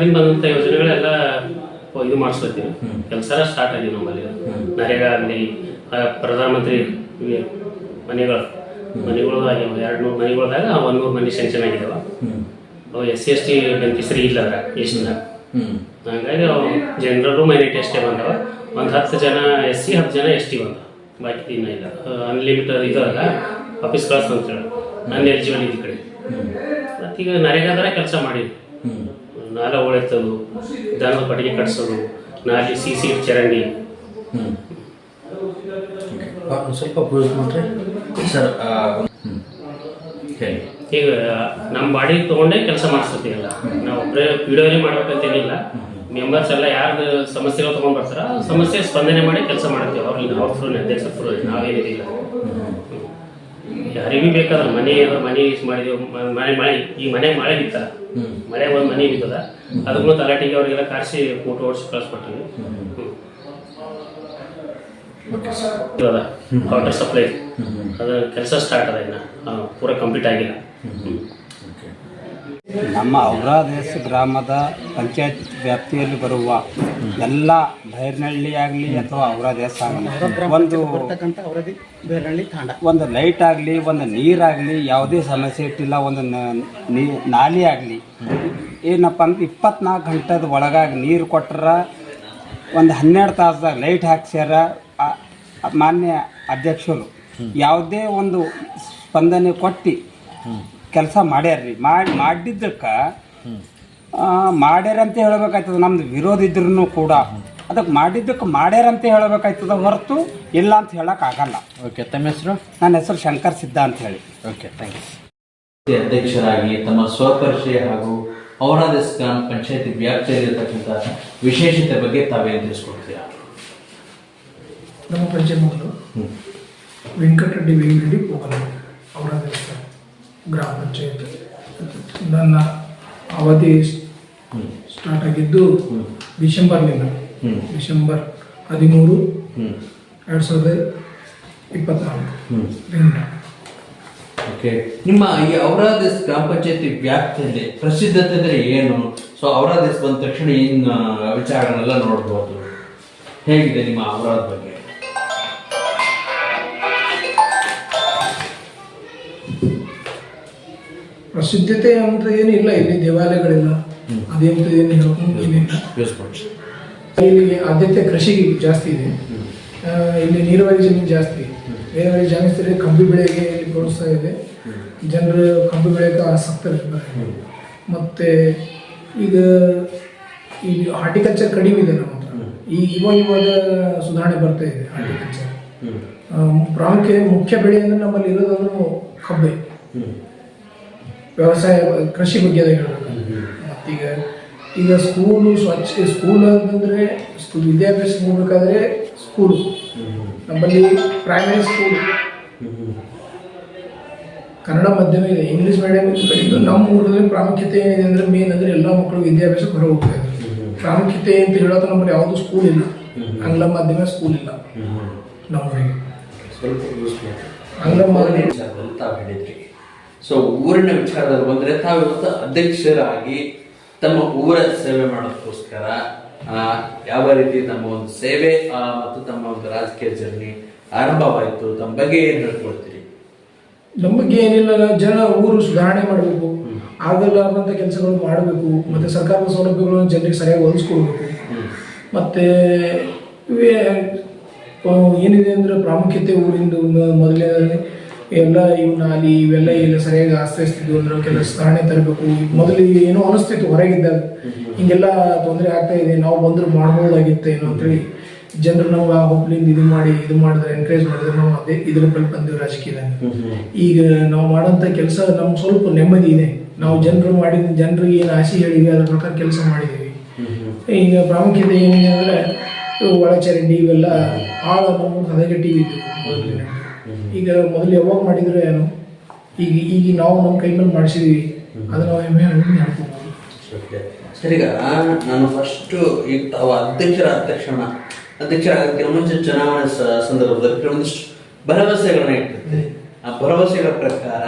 ಸರ್ಕಾರದಿಂದ ಬಂದಂತ ಯೋಜನೆಗಳೆಲ್ಲ ಇದು ಮಾಡಿಸ್ಕೊತೀವಿ. ಕೆಲಸ ಸ್ಟಾರ್ಟ್ ಆಗಿದೆ ನಮ್ಮಲ್ಲಿ. ನರೇಗಾ ಆಗಲಿ ಪ್ರಧಾನಮಂತ್ರಿ ಮಂತ್ರಿ ಮನೆಗಳು. ಮನೆಗಳು ಆಗ್ಯಾವ ಎರಡು ನೂರು ಮನೆಗಳದಾಗ ಒಂದು ನೂರು ಮನೆ ಸ್ಯಾಂಕ್ಷನ್ ಆಗಿದಾವ. ಅವು S C S T beneficiary ಇಲ್ಲ ಅದ್ರ ಎಷ್ಟಿನ ಹಂಗಾಗಿ ಅವು ಜನರಲ್ ಮೈನಾರಿಟಿ ಅಷ್ಟೇ ಬಂದವ. ಒಂದು ಹತ್ತು ಜನ ಎಸ್ ಸಿ ಹತ್ತು ಜನ ಎಸ್ ಟಿ ಬಂದವ. ಬಾಕಿ ಇನ್ನೂ ಇಲ್ಲ. ಅನ್ಲಿಮಿಟೆಡ್ ಇದು ಅಲ್ಲ ಆಫೀಸ್ ಕ್ಲಾಸ್ ಅಂತೇಳಿ ನನ್ನ ಎಲಿಜಿಬಲ್ ಇದ್ದ ಕಡೆ. ಮತ್ತೀಗ ನರೇಗಾದ್ರೆ ಕೆಲಸ ಮಾಡಿದ್ವಿ ನಾಲ ಉಳೆತ್ತದು ದನದ ಪಟ್ಟಿಗೆ ಕಟ್ಸೋದು ನಾಲಿ ಸಿ ಸಿ ಚರಂಡಿ. ಸ್ವಲ್ಪ ಪ್ರೂವ್ ಮಾಡ್ರಿ. ಸರ್ ಹೇಳಿ. ಈಗ ನಮ್ಮ ಬಾಡಿ ತೊಗೊಂಡೇ ಕೆಲಸ ಮಾಡಿಸ್ತೀವಲ್ಲ ನಾವು ಒಬ್ಬರೇ ಮಾಡ್ಬೇಕಂತ ಮಾಡ್ಬೇಕಂತೇನಿಲ್ಲ. ಮೆಂಬರ್ಸ್ ಎಲ್ಲ ಯಾರ್ದು ಸಮಸ್ಯೆಗಳು ತೊಗೊಂಡ್ ಬರ್ತಾರ ಸಮಸ್ಯೆ ಸ್ಪಂದನೆ ಮಾಡಿ ಕೆಲಸ ಮಾಡ್ತೀವಿ. ಅವ್ರಿಗೆ ಅವ್ರ ಥ್ರೂ ಅಧ್ಯಕ್ಷ ಥ್ರೂ ನಾವೇನಿದಿಲ್ಲ. ಯಾರಿಗೂ ಬೇಕಾದ್ರೆ ಮನೆ ಅಂದ್ರೆ ಮನೆ ಮಾಡಿದೆವು. ಮ- ಮನೆ ಮಳೆ ಈ ಮನೆ ಮಳೆ ಬಿತ್ತ ಮಳೆ ಒಂದು ಮನೆ ಬಿತ್ತದ. ಅದಕ್ಕೂ ತಲಾಟಿಗೆ ಅವರಿಗೆಲ್ಲ ಕಾರಿಸಿ ಫೋಟೋ ಓಡಿಸಿ ಕಳಿಸ್ಕೊಟ್ಟಿವಿ ಓಕೆ ಇವಾಗ ವಾಟರ್ ಸಪ್ಲೈ ಅದ ಕೆಲಸ ಸ್ಟಾರ್ಟ್ ಅದ ಇನ್ನು. ಪೂರ ಕಂಪ್ಲೀಟ್ ಆಗಿಲ್ಲ. ನಮ್ಮ ಔರಾದೇಶ ಗ್ರಾಮದ ಪಂಚಾಯತ್ ವ್ಯಾಪ್ತಿಯಲ್ಲಿ ಬರುವ ಎಲ್ಲ ಬೈರ್ನಹಳ್ಳಿ ಆಗಲಿ ಅಥವಾ ಔರಾದೇಶ ಆಗಲಿ ಒಂದು ಒಂದು ಲೈಟ್ ಆಗಲಿ ಒಂದು ನೀರಾಗಲಿ ಯಾವುದೇ ಸಮಸ್ಯೆ ಇಟ್ಟಿಲ್ಲ ಒಂದು ನಾಲಿ ಆಗಲಿ ಏನಪ್ಪ ಅಂದ್ರೆ ಇಪ್ಪತ್ನಾಲ್ಕು ಗಂಟೆದ ಒಳಗಾಗಿ ನೀರು ಕೊಟ್ಟರ ಒಂದು ಹನ್ನೆರಡು ತಾಸ್ದಾಗ ಲೈಟ್ ಹಾಕ್ಸ್ಯಾರ ಮಾನ್ಯ ಅಧ್ಯಕ್ಷರು. ಯಾವುದೇ ಒಂದು ಸ್ಪಂದನೆ ಕೊಟ್ಟು ಕೆಲಸ ಮಾಡ್ಯಾರ್ರಿ. ಮಾಡಿ ಮಾಡಿದ್ದಕ್ಕೆ ಮಾಡ್ಯಾರಂತ ಹೇಳ್ಬೇಕಾಯ್ತದ ನಮ್ದು ವಿರೋಧ ಇದ್ರೂ ಕೂಡ. ಅದಕ್ಕೆ ಮಾಡಿದ್ದಕ್ಕೆ ಮಾಡ್ಯಾರಂತ ಹೇಳ್ಬೇಕಾಯ್ತದ ಹೊರತು ಇಲ್ಲ ಅಂತ ಹೇಳಕ್ ಆಗಲ್ಲ. ಓಕೆ ತಮ್ಮ ಹೆಸರು? ನನ್ನ ಹೆಸರು ಶಂಕರ್ ಸಿದ್ಧ ಅಂತ ಹೇಳಿ. ಓಕೆ ಥ್ಯಾಂಕ್ಸ್ ಅಧ್ಯಕ್ಷರಾಗಿ ತಮ್ಮ ಸ್ವಪರಿಚಯ ಹಾಗೂ ಔರಾದ ಗ್ರಾಮ ಪಂಚಾಯತಿ ವ್ಯಾಪ್ತಿಯಲ್ಲಿರ್ತಕ್ಕಂಥ ವಿಶೇಷತೆ ಬಗ್ಗೆ ತಾವೇನು ತಿಳಿಸ್ಕೊಡ್ತೀರಾ? ನಮ್ಮ ಪಂಚಾಯತ್ ಮೊದಲು ವೆಂಕಟರೆಡ್ಡಿ ವೆಂಕಟರೆಡ್ಡಿ ಪೋಗಲ ದೇವಸ್ಥಾನ ಗ್ರಾಮ ಪಂಚಾಯತ್ ನನ್ನ ಅವಧಿ ಸ್ಟಾರ್ಟ್ ಆಗಿದ್ದು ಡಿಸೆಂಬರ್ನಿಂದ. ಡಿಸೆಂಬರ್ ಹದಿಮೂರು ಎರಡು ಸಾವಿರದ ಇಪ್ಪತ್ನಾಲ್ಕು. ಓಕೆ ನಿಮ್ಮ ಈ ಔರಾದೇಶ್ ಗ್ರಾಮ ಪಂಚಾಯತಿ ವ್ಯಾಪ್ತಿಯಲ್ಲಿ ಪ್ರಸಿದ್ಧತೆ ಅಂದರೆ ಏನು? ಸೊ ಔರಾದೇಶ್ ಬಂದ ತಕ್ಷಣ ಏನು ವಿಚಾರಗಳನ್ನೆಲ್ಲ ನೋಡ್ಬೋದು? ಹೇಗಿದೆ ನಿಮ್ಮ ಔರಾದ ಬಗ್ಗೆ? ಪ್ರಸಿದ್ಧತೆ ಅಂತ ಏನು ಇಲ್ಲ ಇಲ್ಲಿ ದೇವಾಲಯಗಳಿಲ್ಲ. ಅದೇಂತ ಏನು ಹೇಳ್ಕೊಂಡು ಏನಿಲ್ಲ. ಇಲ್ಲಿ ಆದ್ಯತೆ ಕೃಷಿಗೆ ಜಾಸ್ತಿ ಇದೆ. ಇಲ್ಲಿ ನೀರಾವರಿ ಜಮೀನು ಜಾಸ್ತಿ. ನೀರಾವರಿ ಜಾಸ್ತಿ ಕಂಬಿ ಬೆಳೆಗೆ ಇಲ್ಲಿ ಪ್ರೋತ್ಸಾಹ ಇದೆ. ಜನರು ಕಂಬಿ ಬೆಳೆಗೆ ಆಸಕ್ತರಿದ್ದಾರೆ ಮತ್ತೆ ಈಗ ಈ ಹಾರ್ಟಿಕಲ್ಚರ್ ಕಡಿಮೆ ಇದೆ ನಮ್ಮ ಹತ್ರ. ಈ ಇವಾಗ ಇವಾಗ ಸುಧಾರಣೆ ಬರ್ತಾ ಇದೆ ಹಾರ್ಟಿಕಲ್ಚರ್. ಪ್ರಾಮುಖ್ಯ ಮುಖ್ಯ ಬೆಳೆ ಅಂದ್ರೆ ನಮ್ಮಲ್ಲಿ ಇರೋದಂದ್ರೂ ಕಬ್ಬೆ. ವ್ಯವಸಾಯ ಕೃಷಿ ಬಗ್ಗೆ ಮತ್ತೀಗ ಈಗ ಸ್ಕೂಲು ಸ್ವಚ್ಛ ಸ್ಕೂಲ್ ಅಂತಂದ್ರೆ ಸ್ಕೂಲ್ ವಿದ್ಯಾಭ್ಯಾಸ ಹೋಗ್ಬೇಕಾದ್ರೆ ಸ್ಕೂಲು ನಮ್ಮಲ್ಲಿ ಪ್ರೈಮರಿ ಸ್ಕೂಲ್ ಕನ್ನಡ ಮಾಧ್ಯಮ ಇದೆ ಇಂಗ್ಲೀಷ್ ಮೀಡಿಯಂ ಇದು. ನಮ್ಮ ಊರಲ್ಲಿ ಪ್ರಾಮುಖ್ಯತೆ ಏನಿದೆ ಅಂದ್ರೆ ಮೇನ್ ಅಂದ್ರೆ ಎಲ್ಲ ಮಕ್ಕಳು ವಿದ್ಯಾಭ್ಯಾಸಕ್ಕೆ ಹೊರ ಹೋಗ್ತಾ ಇದ್ದಾರೆ. ಪ್ರಾಮುಖ್ಯತೆ ಅಂತ ಹೇಳೋದು ನಮ್ಮಲ್ಲಿ ಯಾವುದೂ ಸ್ಕೂಲ್ ಇಲ್ಲ. ಆಂಗ್ಲ ಮಾಧ್ಯಮ ಸ್ಕೂಲ್ ಇಲ್ಲ. ನಮ್ಮೂರಿಗೆ. ಸ್ವಲ್ಪ ಆಂಗ್ಲ ಮಾಧ್ಯಮ. ಸೊ ಊರಿನ ವಿಚಾರದಲ್ಲಿ ಬಂದ್ರೆ ತಾವು ಇವತ್ತು ಅಧ್ಯಕ್ಷರಾಗಿ ತಮ್ಮ ಊರ ಸೇವೆ ಮಾಡೋದಕ್ಕೋಸ್ಕರ ಯಾವ ರೀತಿ ತಮ್ಮ ಒಂದು ಸೇವೆ ಮತ್ತು ತಮ್ಮ ಒಂದು ರಾಜಕೀಯ ಜರ್ನಿ ಆರಂಭವಾಯಿತು ತಮ್ಮ ಬಗ್ಗೆ ಏನು ಹೇಳ್ಕೊಳ್ತೀರಿ ನಮ್ಮ ಬಗ್ಗೆ ಏನಿಲ್ಲ ಜನ ಊರು ಸುಧಾರಣೆ ಮಾಡಬೇಕು. ಆಗಲಾರ್ದಂಥ ಕೆಲಸಗಳು ಮಾಡಬೇಕು. ಮತ್ತೆ ಸರ್ಕಾರದ ಸೌಲಭ್ಯಗಳನ್ನು ಜನರಿಗೆ ಸರಿಯಾಗಿ ಹೊಲಿಸ್ಕೊಳ್ಬೇಕು ಮತ್ತೆ ಏನಿದೆ ಅಂದ್ರೆ ಪ್ರಾಮುಖ್ಯತೆ ಊರಿಂದ ಮೊದಲೇ ಎಲ್ಲ ಇವ್ ನಾಲಿ ಇವೆಲ್ಲ ಇಲ್ಲ ಸರಿಯಾಗಿ ಆಶ್ರಯಿಸ್ತಿದ್ವು ಅಂದ್ರೆ ಕೆಲಸ ಸುಧಾರಣೆ ತರಬೇಕು. ಮೊದಲು ಏನೋ ಅನಿಸ್ತಿತ್ತು ಹೊರಗಿದ್ದಾಗ. ಹಿಂಗೆಲ್ಲ ತೊಂದರೆ ಆಗ್ತಾ ಇದೆ ನಾವು ಬಂದ್ರೆ ಮಾಡ್ಬೋದಾಗಿತ್ತು ಏನೋ ಅಂತೇಳಿ ಜನರು ನಾವು ಆ ಹೋಪ್ಲಿಂದ ಇದು ಮಾಡಿ ಇದು ಮಾಡಿದ್ರೆ ಎನ್ಕರೇಜ್ ಮಾಡಿದ್ರೆ ನಾವು ಅದೇ ಇದ್ರ ಬಳಿ ಬಂದಿವಿ ರಾಜಕೀಯದಾಗ ಈಗ ನಾವು ಮಾಡೋಂಥ ಕೆಲಸ ನಮ್ಗೆ ಸ್ವಲ್ಪ ನೆಮ್ಮದಿ ಇದೆ. ನಾವು ಜನರು ಮಾಡಿದ ಜನರಿಗೆ ಏನು ಆಸೆ ಹೇಳಿದ್ವಿ ಅದ್ರ ಪ್ರಕಾರ ಕೆಲಸ ಮಾಡಿದ್ದೀವಿ. ಈಗ ಪ್ರಾಮುಖ್ಯತೆ ಏನಿದೆ ಅಂದರೆ ಒಳಚರಂಡಿ ಇವೆಲ್ಲ ಭಾಳ ನಮ್ಗೆ ಹದಗೆಟ್ಟಿವಿ ಮೊದಲಿನ ಈಗ ಮೊದಲು ಯಾವಾಗ ಮಾಡಿದ್ರು ಏನು? ಈಗ ಈಗ ನಾವು ನಮ್ಮ ಕೈ ಮೇಲೆ ಮಾಡಿಸಿದೀವಿ. ಅದು ನಾವು ಹೆಮ್ಮೆ ಹೇಳ್ಕೊಬೋದು ಸರ್ ಈಗ ನಾನು ಫಸ್ಟ್ ಈಗ ತಾವು ಅಧ್ಯಕ್ಷರಾದ ತಕ್ಷಣ ಅಧ್ಯಕ್ಷರ ಮುಂಚೆ ಚುನಾವಣೆ ಸಂದರ್ಭದಲ್ಲಿ ಕೆಲವೊಂದಿಷ್ಟು ಭರವಸೆಗಳನ್ನ ಇಟ್ಟಿರ್ತೀವಿ ಆ ಭರವಸೆಗಳ ಪ್ರಕಾರ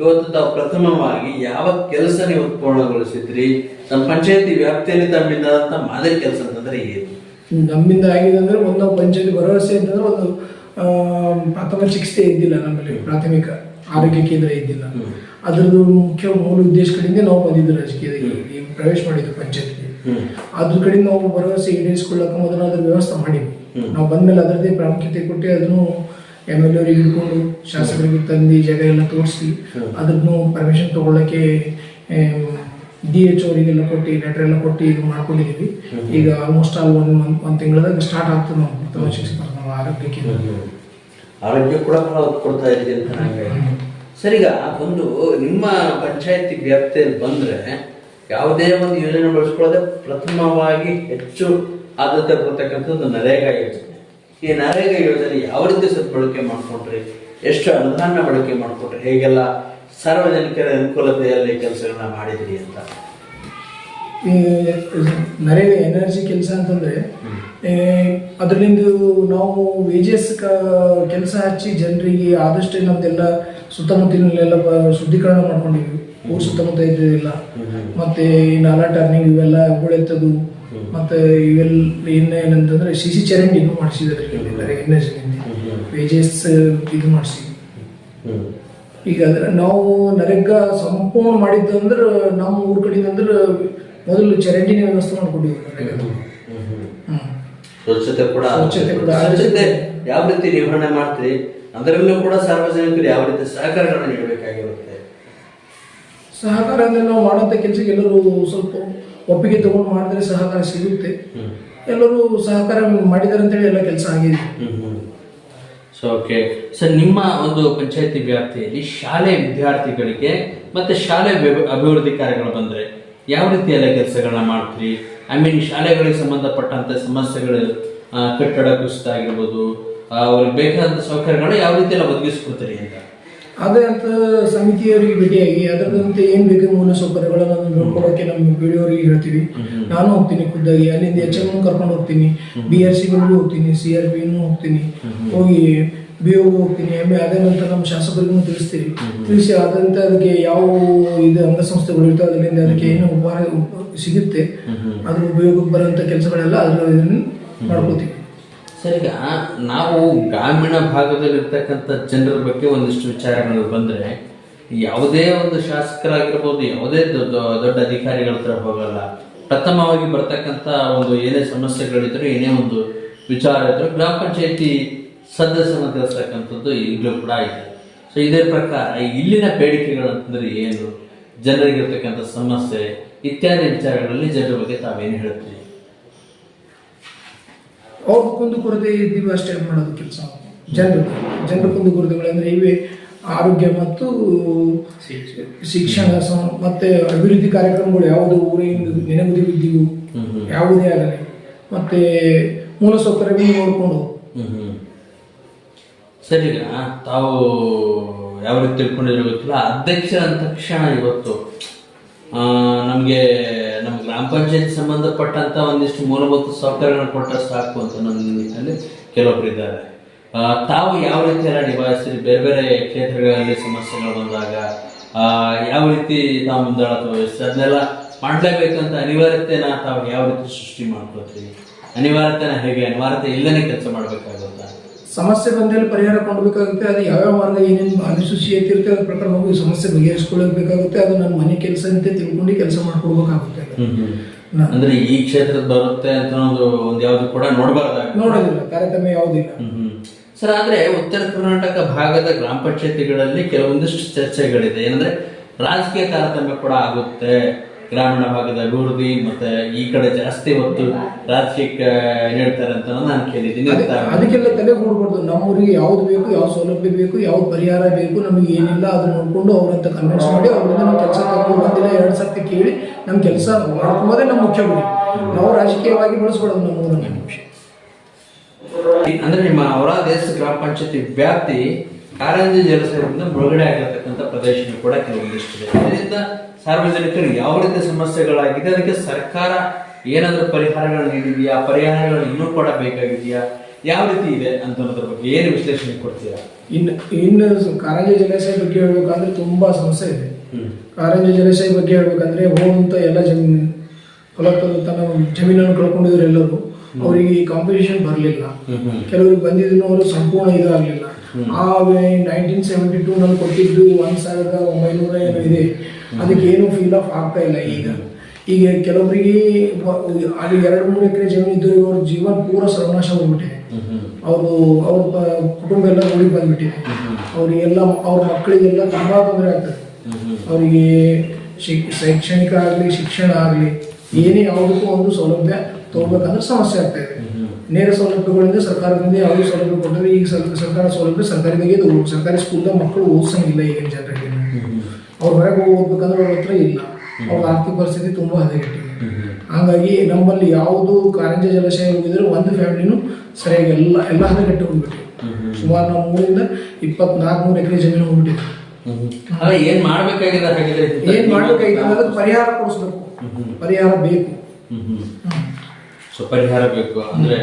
ಇವತ್ತು ತಾವು ಪ್ರಥಮವಾಗಿ ಯಾವ ಕೆಲಸ ನೀವು ಪೂರ್ಣಗೊಳಿಸಿದ್ರಿ ನಮ್ಮ ಪಂಚಾಯತಿ ವ್ಯಾಪ್ತಿಯಲ್ಲಿ ತಮ್ಮಿಂದ ಮಾದರಿ ಕೆಲಸ ಅಂತಂದ್ರೆ ಏನು? ನಮ್ಮಿಂದ ಆಗಿದೆ ಅಂದ್ರೆ ಒಂದು ಪಂಚಾಯತಿ ಭರವಸೆ ಅಂತಂದ್ರೆ ಒಂದು ಪ್ರಾಥಮಿಕ ಚಿಕಿತ್ಸೆ ಇದ್ದಿಲ್ಲ ನಮ್ಮಲ್ಲಿ ಪ್ರಾಥಮಿಕ ಆರೋಗ್ಯ ಕೇಂದ್ರ ಇದ್ದಿಲ್ಲ. ಅದರದ್ದು ಮುಖ್ಯ ಮೂಲ ಉದ್ದೇಶ ಕಡೆಯಿಂದ ನಾವು ಬಂದಿದ್ದು ರಾಜಕೀಯದಲ್ಲಿ ಪ್ರವೇಶ ಮಾಡಿದ್ದು ಪಂಚಾಯತ್ಗೆ. ಅದ್ರ ಕಡೆಯಿಂದ ನಾವು ಭರವಸೆ ಈಡೇರಿಸಿಕೊಳ್ಳಕ್ಕೆ ಮೊದಲು ಅದ್ರ ವ್ಯವಸ್ಥೆ ಮಾಡಿದ್ವಿ. ನಾವು ಬಂದ್ಮೇಲೆ ಅದರದ್ದೇ ಪ್ರಾಮುಖ್ಯತೆ ಕೊಟ್ಟು ಅದನ್ನು ಎಂ ಎಲ್ ಎವ್ರಿಗೆ ಹಿಡ್ಕೊಂಡು ಶಾಸಕರಿಗೆ ತಂದು ಜಾಗ ಎಲ್ಲ ತೋರಿಸಿ ಅದನ್ನು ಪರ್ಮಿಷನ್ ತಗೊಳ್ಳಕ್ಕೆ ಡಿ ಎಚ್ ಅವರಿಗೆಲ್ಲ ಕೊಟ್ಟು ಲೆಟರ್ ಎಲ್ಲ ಕೊಟ್ಟು ಇದು ಮಾಡ್ಕೊಂಡಿದ್ದೀವಿ. ಈಗ ಆಲ್ಮೋಸ್ಟ್ ಆಲ್ ಒಂದು ಮಂತ್ ಒಂದು ತಿಂಗಳದಾಗ ಸ್ಟಾರ್ಟ್ ಆಗ್ತದೆ ನಾವು ಪ್ರಥಮ ಶಿಕ್ಷಕರ ನಾವು ಆರೋಗ್ಯ ಕೂಡ ಕೊಡ್ತಾ ಇದೆ ಅಂತ ನನಗೆ ಸರಿಗ ಒಂದು ನಿಮ್ಮ ಪಂಚಾಯತಿ ವ್ಯಾಪ್ತಿಯಲ್ಲಿ ಬಂದ್ರೆ ಯಾವುದೇ ಒಂದು ಯೋಜನೆ ಬಳಸ್ಕೊಳ್ಳೋದೇ ಪ್ರಥಮವಾಗಿ ಹೆಚ್ಚು ಆದ್ಯತೆ ಕೊಡ್ತಕ್ಕಂಥದ್ದು ನರೇಗಾ ಯೋಜನೆ. ಈ ನರೇಗಾ ಯೋಜನೆ ಯಾವ ರೀತಿ ಸದ್ಬಳಕೆ ಮಾಡಿಕೊಂಡ್ರಿ? ಎಷ್ಟು ಅನುದಾನ ಬಳಕೆ ಮಾಡ್ಕೊಂಡ್ರಿ? ಹೇಗೆಲ್ಲ ಸಾರ್ವಜನಿಕರ ಅನುಕೂಲತೆಯಲ್ಲಿ ಕೆಲಸಗಳನ್ನ ಮಾಡಿದ್ರಿ ಅಂತ. ನರೇಗಾ ಎನರ್ಜಿ ಕೆಲಸ ಅಂತಂದ್ರೆ ಅದರಿಂದ ನಾವು ವೇಜಸ್ ಕೆಲಸ ಹಚ್ಚಿ ಜನರಿಗೆ ಆದಷ್ಟು ನಮ್ದೆಲ್ಲ ಸುತ್ತಮುತ್ತಲಿನೆಲ್ಲ ಶುದ್ಧೀಕರಣ ಮಾಡ್ಕೊಂಡಿದ್ವಿ. ಊರು ಸುತ್ತಮುತ್ತ ಇದ್ದಿಲ್ಲ ಮತ್ತೆ ನಾಲಾ ಟರ್ನಿಂಗ್ ಇವೆಲ್ಲ ಗುಳೆತ್ತದು. ಮತ್ತೆ ಇವೆಲ್ಲ ಇನ್ನ ಏನಂತಂದ್ರೆ ಸಿ ಸಿ ಚರಂಡಿ ಮಾಡಿಸಿದ್ದಾರೆ ಎನರ್ಜಿನಿಂದ ವೇಜಸ್ ಇದು ಮಾಡಿಸಿ. ಈಗ ನಾವು ನರೇಗ ಸಂಪೂರ್ಣ ಮಾಡಿದ್ದು ಅಂದ್ರೆ ನಮ್ಮ ಊರ್ ಕಡೆ ಅಂದ್ರೆ ಮೊದಲು ಚರಂಡಿನ ವ್ಯವಸ್ಥೆ ಮಾಡ್ಕೊಂಡಿದ್ವಿ ಹ್ಮ್. ಸ್ವಚ್ಛತೆ ಕೂಡ ಸ್ವಚ್ಛತೆ ಕೂಡ. ಸ್ವಚ್ಛತೆ ಯಾವ ರೀತಿ ನಿರ್ವಹಣೆ ಮಾಡ್ತೀರಿ ಅದರಲ್ಲೂ ಕೂಡ ಸಾರ್ವಜನಿಕರು ಯಾವ ರೀತಿ ಸಹಕಾರಗಳನ್ನು ನೀಡಬೇಕಾಗಿರುತ್ತೆ? ಸಹಕಾರ ಅಂದ್ರೆ ನಾವು ಮಾಡುವಂಥ ಕೆಲಸಕ್ಕೆ ಎಲ್ಲರೂ ಸ್ವಲ್ಪ ಒಪ್ಪಿಗೆ ತಗೊಂಡು ಮಾಡಿದ್ರೆ ಸಹಕಾರ ಸಿಗುತ್ತೆ. ಎಲ್ಲರೂ ಸಹಕಾರ ಮಾಡಿದ್ದಾರೆ ಅಂತೇಳಿ ಎಲ್ಲ ಕೆಲಸ ಆಗಿದೆ. ಸೊ ಓಕೆ ಸರ್ ನಿಮ್ಮ ಒಂದು ಪಂಚಾಯತಿ ವ್ಯಾಪ್ತಿಯಲ್ಲಿ ಶಾಲೆ ವಿದ್ಯಾರ್ಥಿಗಳಿಗೆ ಮತ್ತೆ ಶಾಲೆ ಅಭಿವೃದ್ಧಿ ಕಾರ್ಯಗಳು ಬಂದ್ರೆ? ಯಾವ ರೀತಿ ಎಲ್ಲ ಕೆಲಸಗಳನ್ನ ಮಾಡ್ತೀರಿ? ಐ ಮೀನ್ ಶಾಲೆಗಳಿಗೆ ಸಂಬಂಧಪಟ್ಟಂತ ಸಮಸ್ಯೆಗಳು ಕಟ್ಟಡ ಕುಸಿತ ಆಗಿರ್ಬೋದು ಅವ್ರಿಗೆ ಬೇಕಾದಂತ ಸೌಕರ್ಯಗಳನ್ನ ಯಾವ ರೀತಿ ಎಲ್ಲ ಒದಗಿಸ್ಕೊಡ್ತೀರಿ ಅಂತ? ಅದೇ ಅಂತ ಸಮಿತಿಯವರಿಗೆ ಭೇಟಿಯಾಗಿ ಅದರದಂತೆ ಏನ್ ಬೇಕು ಮೂಲ ಸೌಕರ್ಯಗಳನ್ನ ನೋಡ್ಕೊಳಕ್ಕೆ ನಮ್ಮ ಬಿಡಿಯವರಿಗೆ ಹೇಳ್ತೀವಿ. ನಾನು ಹೋಗ್ತೀನಿ ಖುದ್ದಾಗಿ ಅಲ್ಲಿಂದ ಎಚ್ ಎಂ ಕರ್ಕೊಂಡು ಹೋಗ್ತೀನಿ. ಬಿ ಆರ್ ಸಿಗಳಿಗೂ ಹೋಗ್ತೀನಿ ಸಿ ಆರ್ ಪಿನೂ ಹೋಗ್ತೀನಿ. ಹೋಗಿ ಬಿ ಓ ಹೋಗ್ತೀನಿ ಎಂ ಅದೇ ನಂತರ ನಮ್ಮ ಶಾಸಕರಿಗೂ ತಿಳಿಸ್ತೀವಿ. ತಿಳಿಸಿ ಆದಂತ ಅದಕ್ಕೆ ಯಾವ ಇದು ಅಂಗಸಂಸ್ಥೆಗಳು ಇರ್ತವೆ ಅದರಿಂದ ಅದಕ್ಕೆ ಏನು ಉಪಹಾರ ಉಪ- ಸಿಗುತ್ತೆ ಅದ್ರ ಉಪಯೋಗಕ್ಕೆ ಬರುವಂತ ಕೆಲಸಗಳೆಲ್ಲ ಅದ್ರ ಮಾಡ್ಕೋತೀವಿ. ಸರಿ ಈಗ ನಾವು ಗ್ರಾಮೀಣ ಭಾಗದಲ್ಲಿರ್ತಕ್ಕಂಥ ಜನರ ಬಗ್ಗೆ ಒಂದಿಷ್ಟು ವಿಚಾರಗಳು ಬಂದ್ರೆ ಯಾವುದೇ ಒಂದು ಶಾಸಕರಾಗಿರ್ಬೋದು ಯಾವುದೇ ದೊಡ್ಡ ದೊಡ್ಡ ಅಧಿಕಾರಿಗಳ ಹತ್ರ ಹೋಗಲ್ಲ. ಪ್ರಥಮವಾಗಿ ಬರ್ತಕ್ಕಂಥ ಒಂದು ಏನೇ ಸಮಸ್ಯೆಗಳಿದ್ರು ಏನೇ ಒಂದು ವಿಚಾರ ಇದ್ರು ಗ್ರಾಮ ಪಂಚಾಯತಿ ಸದಸ್ಯರನ್ನ ತಿಳಿಸ್ತಕ್ಕಂಥದ್ದು ಈಗಲೂ ಕೂಡ ಇದೆ. ಸೊ ಇದೇ ಪ್ರಕಾರ ಇಲ್ಲಿನ ಬೇಡಿಕೆಗಳು ಬೇಡಿಕೆಗಳಂತಂದ್ರೆ ಏನು? ಜನರಿಗಿರ್ತಕ್ಕಂಥ ಸಮಸ್ಯೆ ಇತ್ಯಾದಿ ವಿಚಾರಗಳಲ್ಲಿ ಜನರ ಬಗ್ಗೆ ತಾವೇನು ಹೇಳ್ತೀರಿ? ಅವ್ರ ಕುಂದು ಕೊರತೆ ಇದ್ದೀವಿ ಅಷ್ಟೇ ಮಾಡೋದು ಕೆಲಸ. ಜನರು ಜನರ ಕುಂದು ಕೊರತೆಗಳಂದ್ರೆ ಇವೆ. ಆರೋಗ್ಯ ಮತ್ತು ಶಿಕ್ಷಣ ಮತ್ತೆ ಅಭಿವೃದ್ಧಿ ಕಾರ್ಯಕ್ರಮಗಳು ಯಾವುದು ಊರಿನ ನೆನೆಗುದಿ ಬಿದ್ದಿವು ಯಾವುದೇ ಆಗಲಿ. ಮತ್ತೆ ಮೂಲಸೌಕರ್ಯ ನೋಡಿಕೊಂಡು. ಸರಿ ತಾವು ಯಾವ ರೀತಿ ತಿಳ್ಕೊಂಡಿರೋ ಗೊತ್ತಿಲ್ಲ. ಅಧ್ಯಕ್ಷ ಅಂದ ತಕ್ಷಣ ಇವತ್ತು ನಮ್ಗೆ ನಮ್ಮ ಗ್ರಾಮ ಪಂಚಾಯತ್ ಸಂಬಂಧಪಟ್ಟಂತ ಒಂದಿಷ್ಟು ಮೂಲಭೂತ ಸೌಕರ್ಯಗಳನ್ನು ಕೊಟ್ಟರೆ ಸಾಕು ಅಂತ ನನ್ನ ನಿಟ್ಟಿನಲ್ಲಿ ಕೆಲವೊಬ್ರು ಇದ್ದಾರೆ. ತಾವು ಯಾವ ರೀತಿ ಎಲ್ಲ ನಿಭಾಯಿಸ್ತೀರಿ? ಬೇರೆ ಬೇರೆ ಕ್ಷೇತ್ರಗಳಲ್ಲಿ ಸಮಸ್ಯೆಗಳು ಬಂದಾಗ ಯಾವ ರೀತಿ ತಾವು ಮುಂದಾಳತ್ವ ವಹಿಸ್ತೀರಿ? ಅದನ್ನೆಲ್ಲ ಮಾಡ್ಲೇಬೇಕಂತ ಅನಿವಾರ್ಯತೆನ ತಾವು ಯಾವ ರೀತಿ ಸೃಷ್ಟಿ ಮಾಡ್ಕೋತೀರಿ? ಅನಿವಾರ್ಯತೆನ ಹೇಗೆ? ಅನಿವಾರ್ಯತೆ ಇಲ್ಲದೇ ಕೆಲಸ ಮಾಡ್ಬೇಕಾಗುತ್ತಾ? ಸಮಸ್ಯೆ ಬಂದಲ್ಲಿ ಪರಿಹಾರ ಮಾಡಬೇಕಾಗುತ್ತೆ ಅದು ಯಾವ್ಯಾವ ಮಾರ್ಗ ಏನೇನು ಅನುಸೂಚಿ ಎತ್ತಿರುತ್ತೆ ಅದ್ರ ಪ್ರಕಾರ ಹೋಗಿ ಸಮಸ್ಯೆ ಬಗೆಹರಿಸ್ಕೊಳ್ಳಬೇಕಾಗುತ್ತೆ ಅದು ನನ್ನ ಮನೆ ಕೆಲಸ ಅಂತ ತಿಳ್ಕೊಂಡು ಕೆಲಸ ಮಾಡ್ಕೊಡ್ಬೇಕಾಗುತ್ತೆ. ಅಂದ್ರೆ ಈ ಕ್ಷೇತ್ರದ ಬರುತ್ತೆ ಅಂತ ಒಂದು ಒಂದು ಯಾವ್ದು ಕೂಡ ನೋಡಬಾರ್ದಾಗ ನೋಡೋದಿಲ್ಲ ತಾರತಮ್ಯ ಯಾವುದಿಲ್ಲ. ಸರ್ ಆದ್ರೆ ಉತ್ತರ ಕರ್ನಾಟಕ ಭಾಗದ ಗ್ರಾಮ ಪಂಚಾಯತಿಗಳಲ್ಲಿ ಕೆಲವೊಂದಿಷ್ಟು ಚರ್ಚೆಗಳಿದೆ. ಏನಂದ್ರೆ ರಾಜಕೀಯ ತಾರತಮ್ಯ ಕೂಡ ಆಗುತ್ತೆ. ಗ್ರಾಮೀಣ ಭಾಗದ ಅಭಿವೃದ್ಧಿ ಮತ್ತೆ ಈ ಕಡೆ ಜಾಸ್ತಿ ಹೊತ್ತು ರಾಜಕೀಯಕ್ಕೆ ಹೇಳ್ತಾರೆ ಅಂತ ನಾನು ಕೇಳಿದ್ದೀನಿ ಅದಕ್ಕೆಲ್ಲ ತಲೆ ಕೊಡ್ಬಾರ್ದು. ನಮ್ಮೂರಿಗೆ ಯಾವ್ದು ಬೇಕು ಯಾವ ಸೌಲಭ್ಯ ಬೇಕು ಯಾವ ಪರಿಹಾರ ಬೇಕು ನಮಗೆ ಏನಿಲ್ಲ ಅದು ನೋಡ್ಕೊಂಡು ಅವ್ರಂತ ಕನ್ವಿನ್ಸ್ ಮಾಡಿ ಅವರಿಂದ ನಾವು ಕೆಲಸ ತಗೊಂಡು ಒಂದಿನ ಎರಡು ಸರ್ತಿ ಕೇಳಿ ನಮ್ಮ ಕೆಲಸ ಮಾಡ್ಕೊಂಬೋದೇ ನಮ್ಮ ಮುಖ್ಯ ಗುರಿ. ನಾವು ರಾಜಕೀಯವಾಗಿ ಬಳಸ್ಕೊಡೋದು ನಮ್ಮ ಊರನ್ನ ಅಂದ್ರೆ ನಿಮ್ಮ ಅವರ ದೇಶ ಗ್ರಾಮ ಪಂಚಾಯತಿ ವ್ಯಾಪ್ತಿ ಕಾರಂಜಿ ಜಲಾಶಯದಿಂದ ಮುಳುಗಡೆ ಆಗಿರತಕ್ಕಂಥ ಪ್ರದೇಶ ಕೂಡ ಕೆಲವೊಂದಿಷ್ಟಿದೆ ಇದರಿಂದ ಸಾರ್ವಜನಿಕರಿಗೆ ಯಾವ ರೀತಿ ಸಮಸ್ಯೆಗಳಾಗಿದೆ ಅದಕ್ಕೆ ಸರ್ಕಾರ ಏನಾದರೂ ಪರಿಹಾರಗಳು ನೀಡಿದೆಯಾ ಪರಿಹಾರಗಳು ಇನ್ನೂ ಕೂಡ ಬೇಕಾಗಿದೆಯಾ ಯಾವ ರೀತಿ ಇದೆ ಅಂತ ಅನ್ನೋದ್ರ ಬಗ್ಗೆ ಏನು ವಿಶ್ಲೇಷಣೆ ಕೊಡ್ತೀರಾ? ಇನ್ನು ಇನ್ನು ಕಾರಂಜಿ ಜಲಾಶಯ ಬಗ್ಗೆ ಹೇಳ್ಬೇಕಂದ್ರೆ ತುಂಬಾ ಸಮಸ್ಯೆ ಇದೆ. ಕಾರಂಜಿ ಜಲಾಶಯ ಬಗ್ಗೆ ಹೇಳ್ಬೇಕಂದ್ರೆ ಹೋಗುವಂತ ಎಲ್ಲ ಜಮೀನು ಫಲಪ್ರದ ತನ್ನ ಜಮೀನನ್ನು ಕಳ್ಕೊಂಡಿದ್ರು ಎಲ್ಲರೂ ಅವರಿಗೆ ಈ ಕಾಂಪಿಟೇಷನ್ ಬರಲಿಲ್ಲ. ಕೆಲವರಿಗೆ ಬಂದಿದ್ರು ಅವರು ಸಂಪೂರ್ಣ ಇದಾಗಲಿಲ್ಲ. ನೈನ್ಟೀನ್ ಸೆವೆಂಟಿ ಟೂ ನಲ್ಲಿ ಕೊಟ್ಟಿದ್ದು ಒಂದ್ ಸಾವಿರದ ಒಂಬೈನೂರ ಏನೋ ಇದೆ. ಅದಕ್ಕೆ ಏನು ಫೀಲ್ ಆಫ್ ಆಗ್ತಾ ಇಲ್ಲ ಈಗ. ಈಗ ಕೆಲವರಿಗೆ ಅಲ್ಲಿ ಎರಡು ಮೂರು ಎಕರೆ ಜಮೀನು ಇದ್ದು ಅವ್ರ ಜೀವನ ಪೂರ ಸರ್ವನಾಶ ಹೋಗ್ಬಿಟ್ಟಿದೆ ಅವರು ಅವ್ರ ಕುಟುಂಬ ಎಲ್ಲ ಊರಿಗೆ ಬಂದ್ಬಿಟ್ಟಿದೆ. ಅವರಿಗೆಲ್ಲ ಅವ್ರ ಮಕ್ಕಳಿಗೆಲ್ಲ ತುಂಬಾ ತೊಂದರೆ ಆಗ್ತದೆ. ಅವರಿಗೆ ಶಿಕ್ ಶೈಕ್ಷಣಿಕ ಆಗಲಿ ಶಿಕ್ಷಣ ಆಗಲಿ ಏನೇ ಯಾವುದಕ್ಕೂ ಒಂದು ಸೌಲಭ್ಯ ತಗೋಬೇಕಂದ್ರೆ ಸಮಸ್ಯೆ ಆಗ್ತಾ ಇದೆ. ನೇರ ಸೌಲಭ್ಯಗಳಿಂದ ಸರ್ಕಾರದಿಂದ ಯಾವುದೇ ಸೌಲಭ್ಯ ಕೊಟ್ಟರೆ ಈಗ ಸರ್- ಸರ್ಕಾರ ಸೌಲಭ್ಯ ಸರ್ಕಾರದಾಗೆ ಇದು ಸರ್ಕಾರಿ ಸ್ಕೂಲ್ದಾಗ ಮಕ್ಕಳು ಓದಿಸಂಗಿಲ್ಲ ಈಗಿನ ಜನರಿಗೆ. ಅವ್ರು ಹೊರಗೆ ಹೋಗ್ಬೇಕಂದ್ರೆ ಓದ್ಬೇಕಂದ್ರೆ ಅವ್ರ ಹತ್ರ ಇಲ್ಲ. ಅವ್ರ ಆರ್ಥಿಕ ಪರಿಸ್ಥಿತಿ ತುಂಬಾ ಹದಗೆಟ್ಟಿದೆ. ಹಾಗಾಗಿ ನಮ್ಮಲ್ಲಿ ಯಾವುದು ಕಾರಂಜಿ ಜಲಾಶಯ ಹೋಗಿದ್ರೆ ಒಂದು ಫ್ಯಾಮಿಲಿನೂ ಸರಿಯಾಗಿ ಎಲ್ಲ ಎಲ್ಲ ಹದಗೆಟ್ಟು ಹೋಗ್ಬಿಟ್ಟು ಸುಮಾರು ನಾವು ಮೂರಿಂದ ಇಪ್ಪತ್ನಾಲ್ಕು ನೂರು ಎಕರೆ ಜಮೀನು ಹೋಗ್ಬಿಟ್ಟಿದೆ. ಏನ್ ಮಾಡ್ಬೇಕಾಗಿದೆ ಏನ್ ಮಾಡ್ಬೇಕಾಗಿದೆ ಅದಕ್ಕೆ ಪರಿಹಾರ ಕೊಡಿಸ್ಬೇಕು. ಪರಿಹಾರ ಬೇಕು. ಸೊ ಪರಿಹಾರ ಬೇಕು ಅಂದ್ರೆ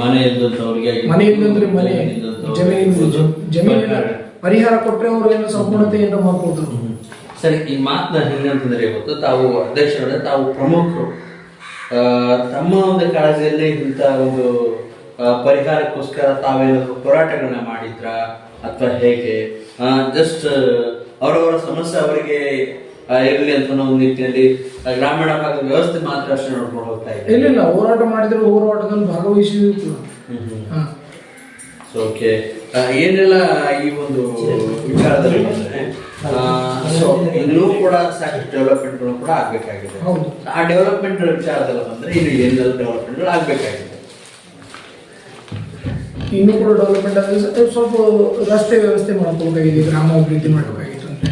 ಮನೆ ಇಲ್ಲದಂತವ್ರಿಗೆ ಮನೆ ಇಲ್ಲಂದ್ರೆ ಮನೆ ಜಮೀನು ಪರಿಹಾರ. ಕೊಟ್ಟರೆ ಕೊಟ್ರೆ ಅವ್ರು ಸಂಪೂರ್ಣತೆಯಿಂದ ಸಂಪೂರ್ಣತೆ ಸರಿ ಈ ಮಾತನ್ನ ಹೆಂಗಂತಂದ್ರೆ ಇವತ್ತು ತಾವು ಅಧ್ಯಕ್ಷರ ತಾವು ಪ್ರಮುಖರು. ತಮ್ಮ ಒಂದು ಕಾಳಜಿಯಲ್ಲಿ ಇಂಥ ಒಂದು ಪರಿಹಾರಕ್ಕೋಸ್ಕರ ತಾವೇನಾದ್ರು ಹೋರಾಟಗಳನ್ನ ಮಾಡಿದ್ರ ಅಥವಾ ಹೇಗೆ? ಜಸ್ಟ್ ಅವರವರ ಸಮಸ್ಯೆ ಅವರಿಗೆ ಇರ್ಲಿ ಅಂತ ಒಂದು ನಿಟ್ಟಿನಲ್ಲಿ ಗ್ರಾಮೀಣ ಭಾಗದ ವ್ಯವಸ್ಥೆ ಮಾತ್ರ ಅಷ್ಟೇ ನೋಡ್ಕೊಂಡು ಹೋಗ್ತಾ ಇದೆ ಇಲ್ಲ ಇಲ್ಲ ಹೋರಾಟ ಮಾಡಿದ್ರೆ ಹೋರಾಟದಲ್ಲಿ ಭಾಗವಹಿಸಿದ್ರು. ಓಕೆ ಏನೆಲ್ಲ ಈ ಒಂದು ವಿಚಾರದಲ್ಲಿ ಬಂದರೆ ಸೊ ಇನ್ನೂ ಕೂಡ ಸಾಕಷ್ಟು ಡೆವಲಪ್ಮೆಂಟ್ಗಳು ಕೂಡ ಆಗ್ಬೇಕಾಗಿದೆ. ಹೌದು. ಆ ಡೆವಲಪ್ಮೆಂಟ್ ವಿಚಾರದಲ್ಲಿ ಬಂದ್ರೆ ಇನ್ನು ಏನೆಲ್ಲ ಡೆವಲಪ್ಮೆಂಟ್ಗಳು ಆಗ್ಬೇಕಾಗಿದೆ? ಇನ್ನೂ ಕೂಡ ಡೆವಲಪ್ಮೆಂಟ್ ಆಗಿದೆ ಸ್ವಲ್ಪ ರಸ್ತೆ ವ್ಯವಸ್ಥೆ ಮಾಡ್ಕೋಬೇಕಾಗಿದೆ ಗ್ರಾಮ ಅಭಿವೃದ್ಧಿ ಮಾಡಬೇಕಾಗಿತ್ತು ಅಂತ.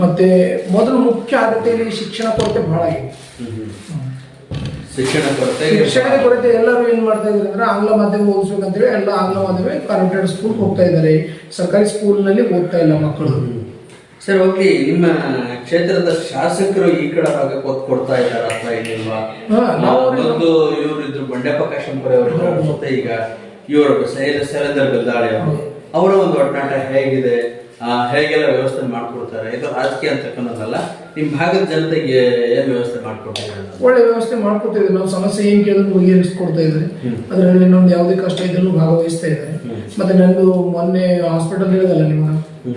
ಮತ್ತೆ ಮೊದಲು ಮುಖ್ಯ ಆದ್ಯತೆಯಲ್ಲಿ ಶಿಕ್ಷಣ ಕೊರತೆ ಬಹಳ ಇದೆ. ಶಿಕ್ಷಣ ಕೊರತೆ ಶಿಕ್ಷಣದ ಕೊರತೆ ಎಲ್ಲರೂ ಏನ್ ಮಾಡ್ತಾ ಇದ್ದಾರೆ ಅಂದ್ರೆ ಆಂಗ್ಲ ಮಾಧ್ಯಮ ಓದಿಸ್ಬೇಕಂತೇಳಿ ಎಲ್ಲ ಆಂಗ್ಲ ಮಾಧ್ಯಮ ಕಾನ್ವೆಂಟೆಡ್ ಸ್ಕೂಲ್ ಹೋಗ್ತಾ ಇದ್ದಾರೆ. ಸರ್ಕಾರಿ ಸ್ಕೂಲ್ನಲ್ಲಿ ಓದ್ತಾ ಇಲ್ಲ ಮಕ್ಕಳು. ಸರ್ ಓಕೆ ನಿಮ್ಮ ಕ್ಷೇತ್ರದ ಶಾಸಕರು ಈ ಕಡೆ ಹಾಗೆ ಒತ್ತು ಕೊಡ್ತಾ ಇದ್ದಾರೆ ಅಥವಾ ಏನಿಲ್ವಾ ನಾವು ಒಂದು ಇವರು ಇದ್ರು ಬಂಡೆಪ್ಪ ಕಾಶಂಪುರ ಅವರು ಮತ್ತೆ ಈಗ ಇವರು ಶೈಲೇಂದ್ರ ಗಲ್ದಾಳಿ ಅವರು. ಅವರ ಒಂದು ಒಡನಾಟ ಹೇಗಿದೆ? ಹೇಗೆಲ್ಲ ವ್ಯವಸ್ಥೆ ಮಾಡ್ಕೊಡ್ತಾರೆ? ಇದು ರಾಜಕೀಯ ಅಂತಕ್ಕಂಥದ್ದಲ್ಲ ನಿಮ್ಮ ಭಾಗದ ಜನತೆಗೆ ಏನ್ ವ್ಯವಸ್ಥೆ ಮಾಡ್ಕೊಡ್ತಾರೆ ಒಳ್ಳೆ ವ್ಯವಸ್ಥೆ ಮಾಡ್ಕೊಡ್ತಿದ್ರು ನಾವು ಸಮಸ್ಯೆ ಏನ್ ಕೇಳಿದ್ರು ಬಗೆಹರಿಸ್ಕೊಡ್ತಾ ಇದ್ರೆ ಅದರಲ್ಲಿ ನಮ್ದು ಯಾವುದೇ ಕಷ್ಟ ಇದ್ರೂ ಭಾಗವಹಿಸ್ತಾ ಇದ್ದಾರೆ. ಮತ್ತೆ ನಂದು ಮೊನ್ನೆ ಹಾಸ್ಪಿಟಲ್ ಹೇಳಿದಲ್ಲ ನಿಮ್ಮ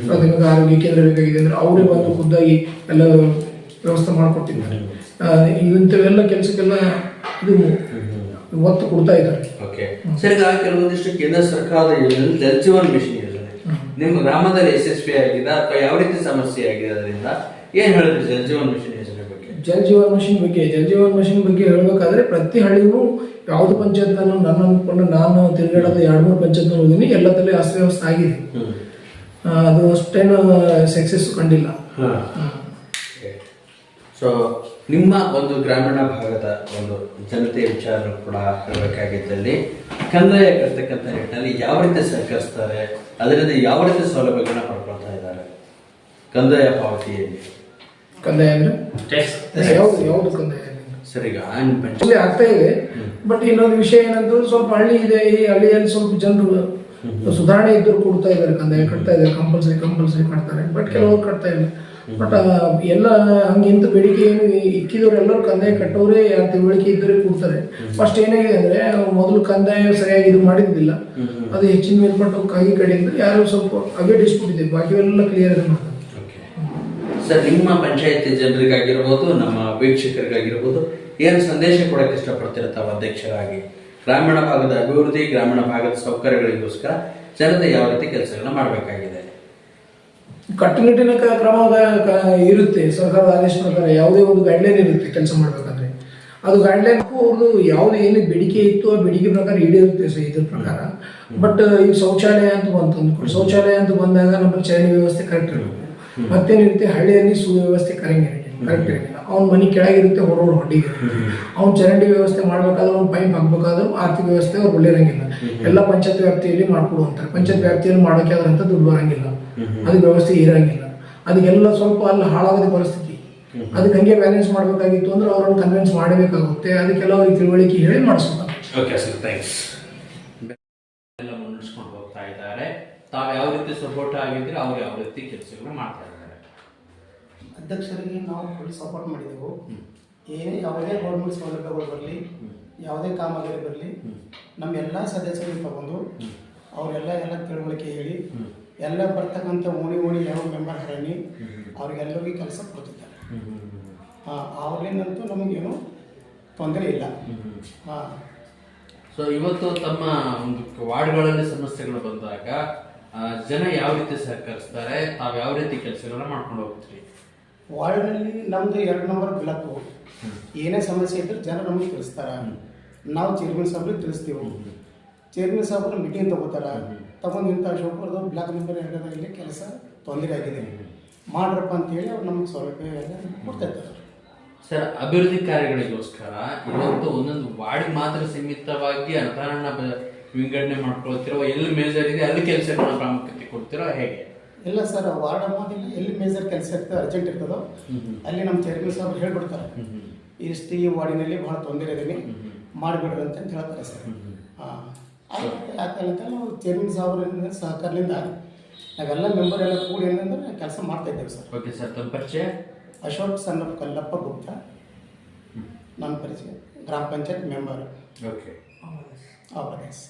ಪ್ರಾಥಮಿಕ ಆರೋಗ್ಯ ಕೇಂದ್ರ ಬೇಕಾಗಿದೆ ಅಂದ್ರೆ ಅವರೇ ಬಂದು ಖುದ್ದಾಗಿ ಎಲ್ಲ ವ್ಯವಸ್ಥೆ ಮಾಡಿಕೊಟ್ಟಿದ್ದಾರೆ ಇಂಥವೆಲ್ಲ ಕೆಲಸಕ್ಕೆಲ್ಲ ಇದು ಒತ್ತು ಕೊಡ್ತಾ ಇದ್ದಾರೆ. ಓಕೆ ಸರ್ ಕೆಲವೊಂದಿಷ್ಟು ಕೇಂದ್ರ ಸರ್ಕಾರದ ಜಲ್ ಜೀವನ್ ಮಿಷನ್ ನಿಮ್ಮ ಗ್ರಾಮದಲ್ಲಿ ಯಶಸ್ವಿ ಆಗಿದೆ ಅಥವಾ ಯಾವ ರೀತಿ ಸಮಸ್ಯೆ ಆಗಿದೆ ಅದರಿಂದ? ಏನ್ ಹೇಳಿದ್ರಿ ಜಲ್ ಜೀವನ್ ಮಿಷನ್ ಯೋಜನೆ ಬಗ್ಗೆ? ಜಲ್ ಜೀವನ್ ಮಿಷನ್ ಬಗ್ಗೆ ಜಲ್ ಜೀವನ್ ಮಿಷನ್ ಬಗ್ಗೆ ಹೇಳಬೇಕಾದ್ರೆ ಪ್ರತಿ ಹಳ್ಳಿಗೂ ಯಾವ್ದು ಪಂಚಾಯತ್ ನಾನು ನನ್ನ ಅಂದ್ಕೊಂಡು ನಾನು ತಿರುಗಾಡೋದು ಎರಡು ಮೂರು ಪಂಚಾಯತ್ ಹೋಗಿದ್ದೀನಿ ಎಲ್ಲದಲ್ಲೇ ಅಸ್ತವ್ಯವಸ್ಥೆ ಆಗಿದೆ. ಅದು ಅಷ್ಟೇನು ಸಕ್ಸಸ್ ಕಂಡಿಲ್ಲ. ಹಾಂ. ಸೊ ನಿಮ್ಮ ಒಂದು ಗ್ರಾಮೀಣ ಭಾಗದ ಒಂದು ಜನತೆಯ ವಿಚಾರ ಕೂಡ ಹೇಳಬೇಕಾಗಿದ್ದಲ್ಲಿ ಕಂದಾಯ ಕರ್ತಕ್ಕಂಥ ನಿಟ್ಟಿನಲ್ಲಿ ಯಾವ ರೀತಿ ಸಹಕರಿಸ್ತಾರೆ ಅದರಿಂದ ಯಾವ ರೀತಿ ಸೌಲಭ್ಯಗಳನ್ನ ಪಡ್ಕೊಳ್ತಾ ಇದ್ದಾರೆ? ಕಂದಾಯ ಪಾವತಿಯಲ್ಲಿ ಕಂದಾಯ ಅಂದ್ರೆ ಟ್ಯಾಕ್ಸ್ ಯಾವ್ದು ಯಾವ್ದು ಕಂದಾಯ ಸರಿ ಈಗ ಆಗ್ತಾ ಇದೆ. ಬಟ್ ಇನ್ನೊಂದು ವಿಷಯ ಏನಂತಂದ್ರೆ ಸ್ವಲ್ಪ ಹಳ್ಳಿ ಇದೆ ಈ ಹಳ್ಳಿಯಲ್ಲಿ ಸ್ವಲ್ಪ ಜನರು ಸುಧಾರಣೆ ಇದ್ದರು ಕೊಡ್ತಾ ಇದ್ದಾರೆ. ಕಂದಾಯ ಕಟ್ತಾ ಇದ್ದಾರೆ ಕಂಪಲ್ಸರಿ ಕಂಪಲ್ಸರಿ ಕಟ್ತಾರೆ. ಬಟ್ ಕೆಲವರು ಕಟ್ತಾ ಇಲ್ಲ. ಬಟ್ ಎಲ್ಲ ಹಂಗಿಂತ ಬೇಡಿಕೆ ಏನು ಇಕ್ಕಿದವ್ರು ಎಲ್ಲರೂ ಕಂದಾಯ ಕಟ್ಟೋರೇ ಯಾರು ತಿಳುವಳಿಕೆ ಇದ್ದರೆ ಕೂಡ್ತಾರೆ. ಫಸ್ಟ್ ಏನಾಗಿದೆ ಅಂದ್ರೆ ಮೊದಲು ಕಂದಾಯ ಸರಿಯಾಗಿ ಇದು ಮಾಡಿದ್ದಿಲ್ಲ. ಅದು ಹೆಚ್ಚಿನ ಮೇಲ್ಮಟ್ಟಕ್ಕಾಗಿ ಕಡೆಯಿಂದ ಯಾರು ಸ್ವಲ್ಪ ಅಗೇ ಡಿಸ್ಪ್ಯೂಟ್ ಇದೆ ಬಾಕಿ ಎಲ್ಲ ಕ್ಲಿಯರ್ ಓಕೆ. ಸರ್ ನಿಮ್ಮ ಪಂಚಾಯತಿ ಜನರಿಗಾಗಿರ್ಬೋದು ನಮ್ಮ ವೀಕ್ಷಕರಿಗಾಗಿರ್ಬೋದು ಏನು ಸಂದೇಶ ಕೊಡಕ್ಕೆ ಇಷ್ಟಪಡ್ತೀರ ತಾವು ಅಧ್ಯಕ್ಷರಾಗಿ? ಗ್ರಾಮೀಣ ಭಾಗದ ಅಭಿವೃದ್ಧಿ ಗ್ರಾಮೀಣ ಭಾಗದ ಸೌಕರ್ಯಗಳಿಗೋಸ್ಕರ ಜನತೆ ಯಾವ ರೀತಿ ಕೆಲಸಗಳನ್ನ ಮಾಡಬೇಕಾಗಿದೆ? ಕಟ್ಟುನಿಟ್ಟಿನ ಕ್ರಮ ಇರುತ್ತೆ. ಸರ್ಕಾರದ ಆದೇಶ ಪ್ರಕಾರ ಯಾವುದೇ ಒಂದು ಗೈಡ್ಲೈನ್ ಇರುತ್ತೆ ಕೆಲಸ ಮಾಡ್ಬೇಕಂದ್ರೆ. ಅದು ಗೈಡ್ಲೈನ್ ಅವ್ರದ್ದು ಯಾವ್ದು ಏನು ಬೇಡಿಕೆ ಇತ್ತು ಆ ಬೇಡಿಕೆ ಪ್ರಕಾರ ಈಡೇರುತ್ತೆ ಸರ್ ಇದ್ರ ಪ್ರಕಾರ. ಬಟ್ ಈಗ ಶೌಚಾಲಯ ಅಂತ ಬಂತು ಅಂದ್ಕೊಂಡು ಶೌಚಾಲಯ ಅಂತ ಬಂದಾಗ ನಮ್ಮ ಚರಂಡಿ ವ್ಯವಸ್ಥೆ ಕರೆಕ್ಟ್ ಇರಬೇಕು. ಮತ್ತೇನಿರುತ್ತೆ ಹಳ್ಳಿಯಲ್ಲಿ ಸುವ್ಯವಸ್ಥೆ ಕರೆಂಗ್ ಕರೆಕ್ಟ್ ಇರಂಗಿಲ್ಲ ಅವ್ನ ಮನೆ ಕೆಳಗಿರುತ್ತೆ ಹೊರಗಡೆ ಹೊಟ್ಟಿಗೆ ಅವ್ನ ಚರಂಡಿ ವ್ಯವಸ್ಥೆ ಮಾಡ್ಬೇಕಾದ್ರೆ ಅವ್ನ ಪೈಪ್ ಹಾಕ್ಬೇಕಾದ್ರೂ ಆರ್ಥಿಕ ವ್ಯವಸ್ಥೆ ಅವ್ರು ಒಳ್ಳೆರಂಗಿಲ್ಲ ಎಲ್ಲ ಪಂಚಾಯತ್ ವ್ಯಾಪ್ತಿಯಲ್ಲಿ ಮಾಡ್ಕೊಡು ಅಂತಾರೆ. ಪಂಚಾಯತ್ ವ್ಯಾಪ್ತಿಯಲ್ಲಿ ಮಾಡೋಕೆ ಅದ್ರಂತ ದುಡ್ಡು ಬರಂಗಿಲ್ಲ. ಅದು ವ್ಯವಸ್ಥೆ ಇರಂಗಿಲ್ಲ. ಅದಕ್ಕೆಲ್ಲ ಸ್ವಲ್ಪ ಅಲ್ಲಿ ಹಾಳಾಗದ ಪರಿಸ್ಥಿತಿ. ಅದಕ್ಕೆ ಹಂಗೆ ಬ್ಯಾಲೆನ್ಸ್ ಮಾಡಬೇಕಾಗಿತ್ತು ಅಂದ್ರೆ ಅವ್ರನ್ನ ಕನ್ವಿನ್ಸ್ ಮಾಡಬೇಕಾಗುತ್ತೆ. ಅದಕ್ಕೆಲ್ಲ ಅವ್ರಿಗೆ ತಿಳುವಳಿಕೆ ಹೇಳಿ ಓಕೆ ಸರ್ ಥ್ಯಾಂಕ್ಸ್ ತಾವು ಯಾವ ರೀತಿ ಸಪೋರ್ಟ್ ಆಗಿದ್ರೆ ಅವ್ರು ಯಾವ ರೀತಿ ಕೆಲಸಗಳನ್ನ ಮಾಡ್ತಾ ಇದ್ದಾರೆ? ಅಧ್ಯಕ್ಷರಿಗೆ ನಾವು ಫುಲ್ ಸಪೋರ್ಟ್ ಮಾಡಿದೆವು. ಏನೇ ಯಾವುದೇ ಗೌರ್ಮೆಂಟ್ ಸೌಲಭ್ಯಗಳು ಬರಲಿ ಯಾವುದೇ ಕಾಮಗಾರಿ ಬರಲಿ ನಮ್ಮ ಎಲ್ಲ ಸದಸ್ಯರು ತಗೊಂಡು ಅವರೆಲ್ಲ ಎಲ್ಲ ತಿಳುವಳಿಕೆ ಹೇಳಿ ಎಲ್ಲ ಬರ್ತಕ್ಕಂಥ ಓಣಿ ಓಣಿ ಯಾವ ಮೆಂಬರ್ ಹರಣಿ ಅವ್ರಿಗೆಲ್ಲರಿಗೂ ಕೆಲಸ ಕೊಡ್ತಿದ್ದಾರೆ. ಹಾಂ ಅವ್ರಿಂದಂತೂ ನಮಗೇನು ತೊಂದರೆ ಇಲ್ಲ. ಹಾಂ. ಸೊ ಇವತ್ತು ತಮ್ಮ ಒಂದು ವಾರ್ಡ್ಗಳಲ್ಲಿ ಸಮಸ್ಯೆಗಳು ಬಂದಾಗ ಜನ ಯಾವ ರೀತಿ ಸಹಕರಿಸ್ತಾರೆ ತಾವು ಯಾವ ರೀತಿ ಕೆಲಸಗಳನ್ನ ಮಾಡ್ಕೊಂಡು ಹೋಗ್ತೀರಿ? ವಾರ್ಡ್ನಲ್ಲಿ ನಮ್ದು ಎರಡು ನಂಬರ್ ಬ್ಲಾಕು ಏನೇ ಸಮಸ್ಯೆ ಇದ್ರೆ ಜನ ನಮಗೆ ತಿಳಿಸ್ತಾರ. ನಾವು ಚೇರ್ಮನ್ ಸಾಬ್ರಿಗೆ ತಿಳಿಸ್ತೀವಿ. ಚೇರ್ಮನ್ ಸಾಬ್ರು ಮೀಟಿಂಗ್ ತಗೋತಾರ. ತಗೊಂಡು ಇಂಥ ಶಿವಪುರದ ಬ್ಲಾಕ್ ನಂಬರ್ ಇಲ್ಲಿ ಕೆಲಸ ತೊಂದರೆ ಆಗಿದೆ. ಮಾಡ್ರಪ್ಪ ಅಂತೇಳಿ ಅವ್ರು ನಮಗೆ ಸೌಲಭ್ಯ ಕೊಡ್ತಾ ಸರ್, ಅಭಿವೃದ್ಧಿ ಕಾರ್ಯಗಳಿಗೋಸ್ಕರ ಇವತ್ತು ಒಂದೊಂದು ವಾರ್ಡ್ ಮಾತ್ರ ಸೀಮಿತವಾಗಿ ಅನುದಾನ ವಿಂಗಡಣೆ ಮಾಡ್ಕೊಳ್ತಿರೋ, ಎಲ್ಲಿ ಮೇಜರ್ ಇದೆ ಅಲ್ಲಿ ಕೆಲಸ ಪ್ರಾಮುಖ್ಯತೆ ಕೊಡ್ತಿರೋ ಹೇಗೆ? ಇಲ್ಲ ಸರ್ ವಾರ್ಡ್ ಅಮ್ಮದಿಲ್ಲ ಎಲ್ಲಿ ಮೇಜರ್ ಕೆಲಸ ಇರ್ತದೆ ಅರ್ಜೆಂಟ್ ಇರ್ತದೋ ಅಲ್ಲಿ ನಮ್ಮ ಚೇರ್ಮನ್ ಸಾಹೇಬ್ ಹೇಳ್ಬಿಡ್ತಾರೆ. ಇಷ್ಟು ಈ ವಾರ್ಡಿನಲ್ಲಿ ಭಾಳ ತೊಂದರೆ ಇದೆ ಮಾಡಿಬಿಡ್ರಿ ಅಂತ ಹೇಳ್ತಾರೆ ಸರ್. ಹಾಂ ಆಯ್ತು ಯಾಕಂತ ನಾವು ಚೇರ್ಮನ್ ಸಾಬ್ರಿಂದ ಸಹಕಾರದಿಂದ ನಾವೆಲ್ಲ ಮೆಂಬರ್ ಎಲ್ಲ ಕೂಡಿ ಏನಂದ್ರೆ ಕೆಲಸ ಮಾಡ್ತಾ ಇದ್ದೇವೆ ಸರ್. ಓಕೆ ಸರ್ ತಮ್ಮ ಪರಿಚಯ? ಅಶೋಕ್ ಸಣ್ಣ ಕಲ್ಲಪ್ಪ ಗುಪ್ತ. ನನ್ನ ಪರಿಚಯ ಗ್ರಾಮ ಪಂಚಾಯತ್ ಮೆಂಬರ್. ಓಕೆ. ಆವರೇಸ್